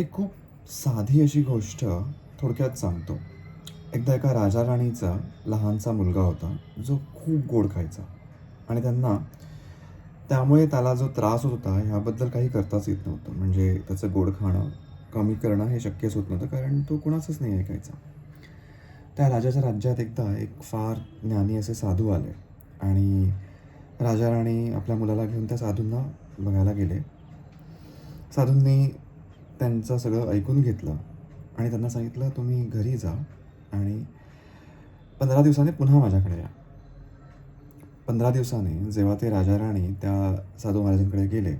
एक खूप साधी अशी गोष्ट थोडक्यात सांगतो. एकदा एका राजा राणीचा लहानसा मुलगा होता जो खूप गोड खायचा. आणि त्यांना त्यामुळे त्याला जो त्रास होत होता ह्याबद्दल काही करताच येत नव्हतं. म्हणजे त्याचं गोड खाणं कमी करणं हे शक्यच होत नव्हतं कारण तो कुणाचंच नाही ऐकायचा त्या राजाच्या राज्यात एकदा एक फार ज्ञानी असे साधू आले. आणि राजा राणी आपल्या मुलाला घेऊन त्या साधूंना बघायला गेले. साधूंनी त्यांचं सगळं ऐकून घेतलं आणि त्यांना सांगितलं तुम्ही घरी जा आणि पंधरा दिवसांनी पुन्हा माझ्याकडे या. पंधरा दिवसांनी जेव्हा ते राजा राणी त्या साधू महाराजांकडे गेले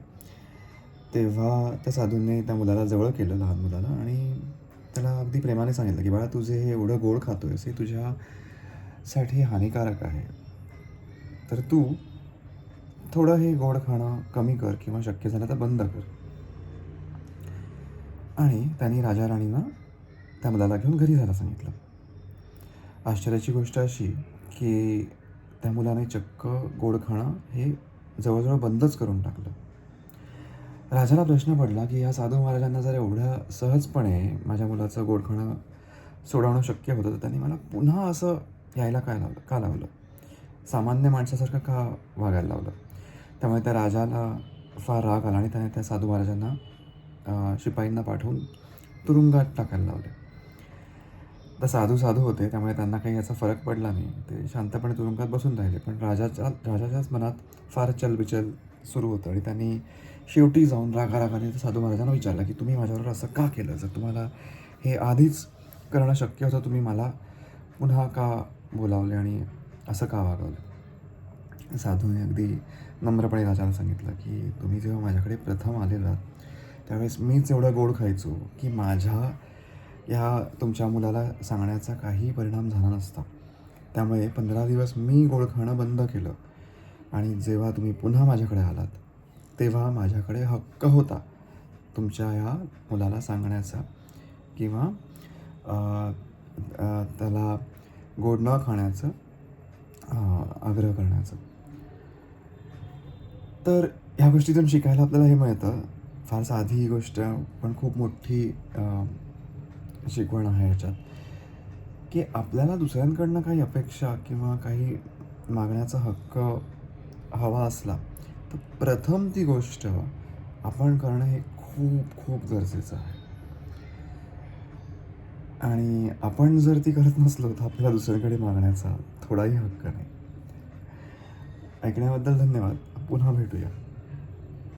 तेव्हा त्या साधूंनी त्या मुलाला जवळ केलं लहान मुलाला आणि त्याला अगदी प्रेमाने सांगितलं की बाळा तुझे हे एवढं गोड खातो आहेस हे तुझ्यासाठी हानिकारक आहे. तर तू थोडं हे गोड खाणं कमी कर किंवा शक्य झालं तर बंद कर. आणि त्यांनी राजा राणींना त्या मुलाला घेऊन घरी जायला सांगितलं. आश्चर्याची गोष्ट अशी की त्या मुलाने चक्क गोड खाणं हे जवळजवळ बंदच करून टाकलं. राजाला प्रश्न पडला की या साधू महाराजांना जर एवढ्या सहजपणे माझ्या मुलाचं गोड खाणं सोडवणं शक्य होतं तर त्यांनी मला पुन्हा असं यायला काय लावलं? का लावलं? सामान्य माणसासारखं का वागायला लावलं? त्यामुळे त्या राजाला फार राग आला आणि त्याने त्या साधू महाराजांना शिपाईंना पाठवून तुरुंगात टाकायला लावले. तर साधू साधू होते त्यामुळे त्यांना काही याचा फरक पडला नाही. ते शांतपणे तुरुंगात बसून राहिले पण राजाच्या राजाच्याच मनात फार चलबिचल सुरू होतं आणि त्यांनी शेवटी जाऊन रागारागाने साधू महाराजांना विचारलं की तुम्ही माझ्याबरोबर असं का केलं? जर तुम्हाला हे आधीच करणं शक्य होतं तुम्ही मला पुन्हा का बोलावले आणि असं का वागवलं? साधूने अगदी नम्रपणे राजाला सांगितलं की तुम्ही जेव्हा माझ्याकडे प्रथम आलेला त्यावेळेस मीच एवढं गोड खायचो की माझ्या या तुमच्या मुलाला सांगण्याचा काही परिणाम झाला नसता. त्यामुळे पंधरा दिवस मी गोड खाणं बंद केलं आणि जेव्हा तुम्ही पुन्हा माझ्याकडे आलात तेव्हा माझ्याकडे हक्क होता तुमच्या या मुलाला सांगण्याचा किंवा त्याला गोड न खाण्याचं आग्रह करण्याचं. तर ह्या गोष्टीतून शिकायला आपल्याला हे मिळतं फार साधी ही गोष्ट पण खूप मोठी शिकवण आहे याच्यात. की आपल्याला दुसऱ्यांकडनं काही अपेक्षा किंवा काही मागण्याचा हक्क हवा असला तर प्रथम ती गोष्ट आपण करणं हे खूप खूप गरजेचं आहे. आणि आपण जर ती करत नसलो तर आपल्याला दुसऱ्याकडे मागण्याचा थोडाही हक्क नाही. ऐकण्याबद्दल धन्यवाद. पुन्हा भेटूया.